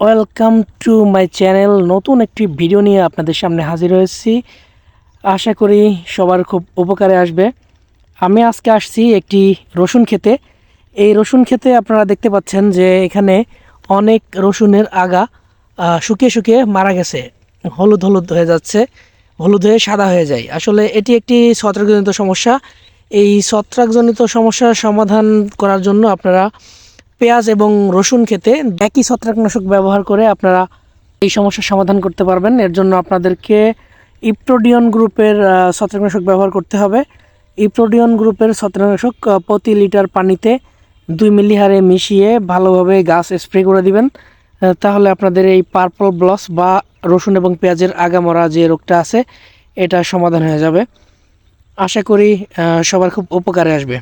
Welcome to my channel নতুন একটি video নিয়ে আপনাদের সামনে হাজির হয়েছি। আশা করি সবার খুব উপকারে আসবে। আমি আজকে আসছি একটি রসুন খেতে। এই রসুন খেতে আপনারা দেখতে পাচ্ছেন যে এখানে অনেক রসুনের আগা শুকিয়ে শুকিয়ে মারা গেছে। হলুদ হলুদ হয়ে যাচ্ছে। হলুদ হয়ে সাদা হয়ে যায়। আসলে এটি একটি ছত্রাকজনিত সমস্যা। এই ছত্রাকজনিত সমস্যার সমাধান করার জন্য আপনারা পেঁয়াজ এবং রসুন খেতে একই ছত্রাকনাশক ব্যবহার করে আপনারা এই সমস্যার সমাধান করতে পারবেন। এর জন্য আপনাদেরকে ইপ্রোডিয়ন গ্রুপের ছত্রাকনাশক ব্যবহার করতে হবে। ইপ্রোডিয়ন গ্রুপের ছত্রাকনাশক প্রতি লিটার পানিতে দুই মিলি হারে মিশিয়ে ভালোভাবে গাছ স্প্রে করে দিবেন। তাহলে আপনাদের এই পার্পল ব্লস বা রসুন এবং পেঁয়াজের আগামরা যে রোগটা আছে, এটা সমাধান হয়ে যাবে। আশা করি সবার খুব উপকারে আসবে।